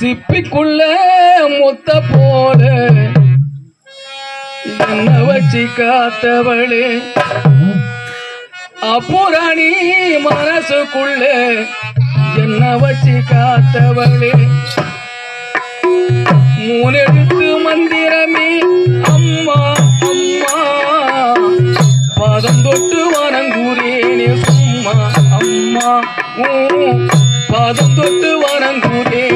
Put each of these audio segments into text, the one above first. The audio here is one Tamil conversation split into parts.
சிப்பிக்குள்ள முத்த போல. என்ன வச்சு காத்தவளே. அப்புராணி மனசுக்குள்ள என்ன வச்சு காத்தவளே. மூணெழுத்து மந்திரமே அம்மா அம்மா. பாதம் தொட்டு வணங்குறேனே சும்மா அம்மா. பாதம் தொட்டு வணங்குறேன்.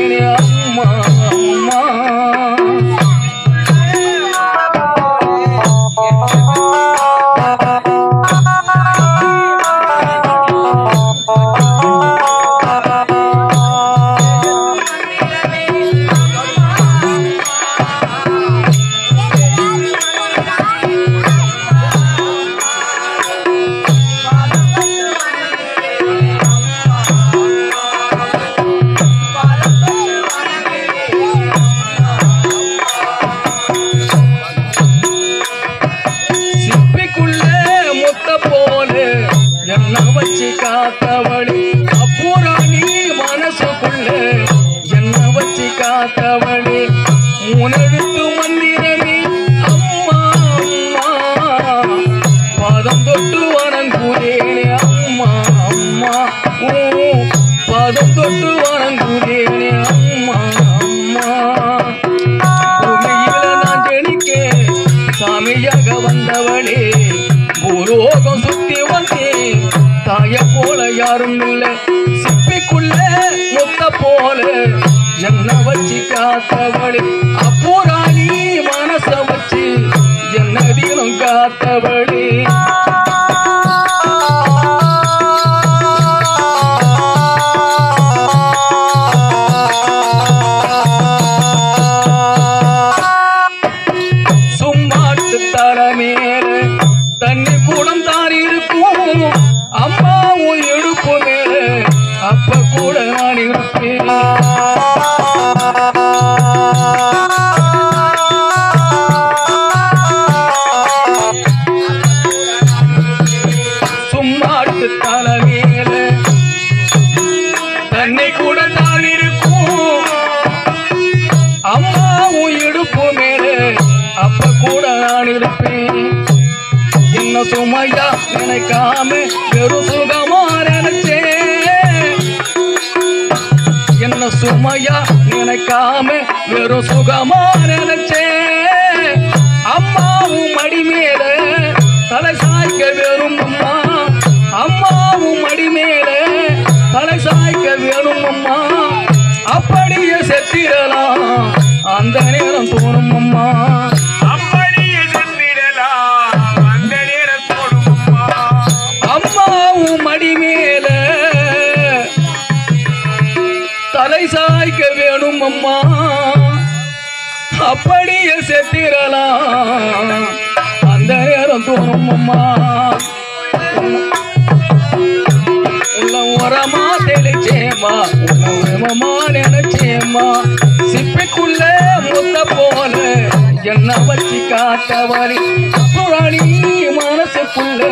யாரும் இல்ல. சிப்பிக்குள்ள முத்த போல. என்ன வச்சு காத்தவளே? சுமையா நினைக்காம வெறும் சுகம் சுமையா நினைக்காம வெறும் சுகமா நினைச்சேன் அம்மாவும் மடி மேல தலை சாய்க்க வேணும் அம்மா. அம்மாவும் மடி மேல தலை சாய்க்க வேணும் அம்மா. அப்படியே செத்திரலாம் அந்த நேரம் தோணும் அம்மா. அப்படியே செத்திரலாம். அந்த நேரம் தோணும் அம்மா உள்ள உரமா தெளிச்சேமா உன்னை உரமா நினைச்சேமா சிப்பிக்குள்ள முத்த போல என்ன வச்சு காத்தவழி புராணி மனசுக்குள்ள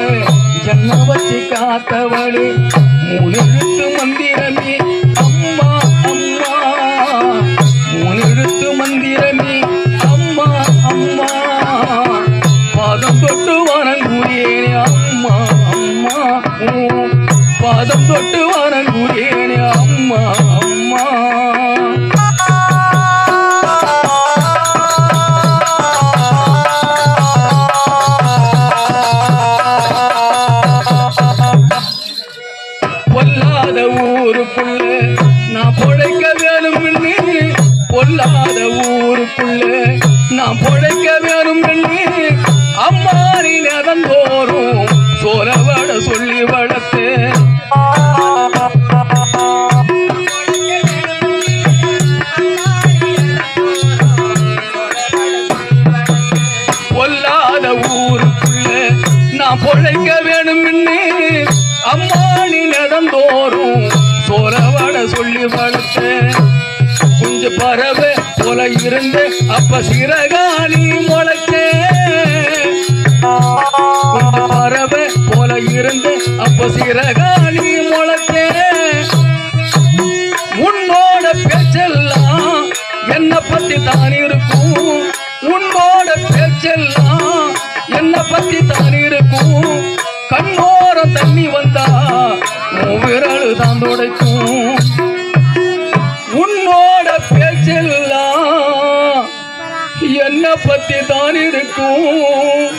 என்ன வச்சு காத்தவழி மூணு இருந்து அப்ப சிறகாணி முளைச்சே பறவை போல இருந்து அப்ப சிறகாணி முளைச்சே உன்னோட பேச்செல்லாம் என்ன பத்தி தான் இருக்கும். உன்னோட பேச்செல்லாம் என்ன பத்தி தான் இருக்கும். கண்ணோர தண்ணி வந்தா விரல் தான் துடைக்கும். பத்தி தான் இருக்கும்.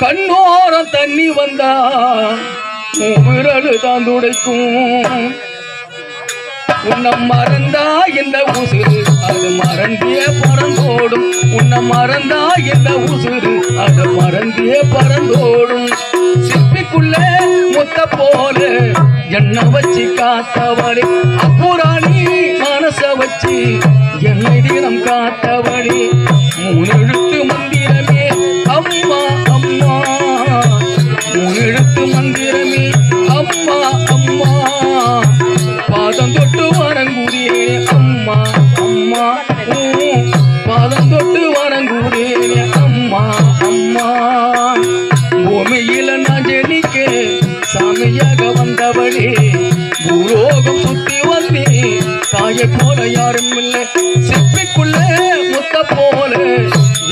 கண்ணோரம் தண்ணி வந்தா உன் விரல் தான் துடைக்கும். உன்னை மறந்தா இந்த உசுறு? அது மறந்தே பறந்தோடும் உன்னை மறந்தா இந்த உசுறு? அது மறந்தே பறந்தோடும் சிப்பிக்குள்ளே முத்த போல என்ன வச்சு காத்தவரே அப்புறாணி என்னை தினம் காத்தவழி மூணெழுத்து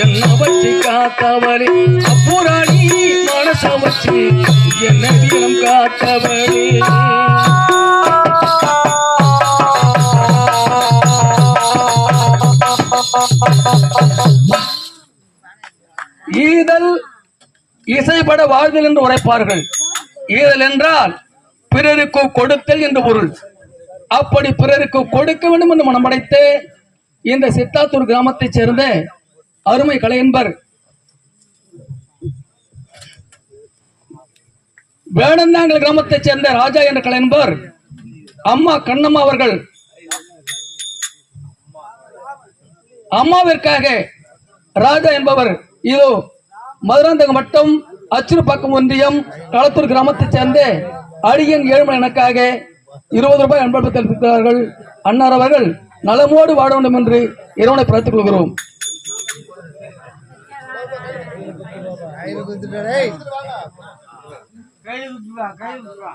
என்ன வச்சு காத்தவளே. அப்புறாணி மனச வச்சு என்ன தினம் காத்தவளே. ஈதல் இசைப்பட வாழ்தல் என்று உரைப்பார்கள். ஈதல் என்றால் பிறருக்கு கொடுத்தல் என்று பொருள். அப்படி பிறருக்கு கொடுக்க வேண்டும் என்று மனமடைத்து இந்த சித்தாத்தூர் கிராமத்தைச் சேர்ந்த அருமை கலையன்பர் வேடந்தாங்கல் கிராமத்தைச் சேர்ந்த ராஜா என்ற கலையன்பர் அம்மா கண்ணம்மா அவர்கள். அம்மாவிற்காக ராஜா என்பவர். இதோ மதுராந்தகம் வட்டம் அச்சுறுப்பாக்கம் ஒன்றியம் களத்தூர் கிராமத்தைச் சேர்ந்த அடியன் ஏழ்மலை எனக்காக இருபது ரூபாய் அன்பளிப்பு தெரிவிக்கிறார்கள் அன்னார் அவர்கள் நலமோடு வாட வேண்டும் என்று இறைவனை பிரார்த்திக் கொள்கிறோம். கண்மூடி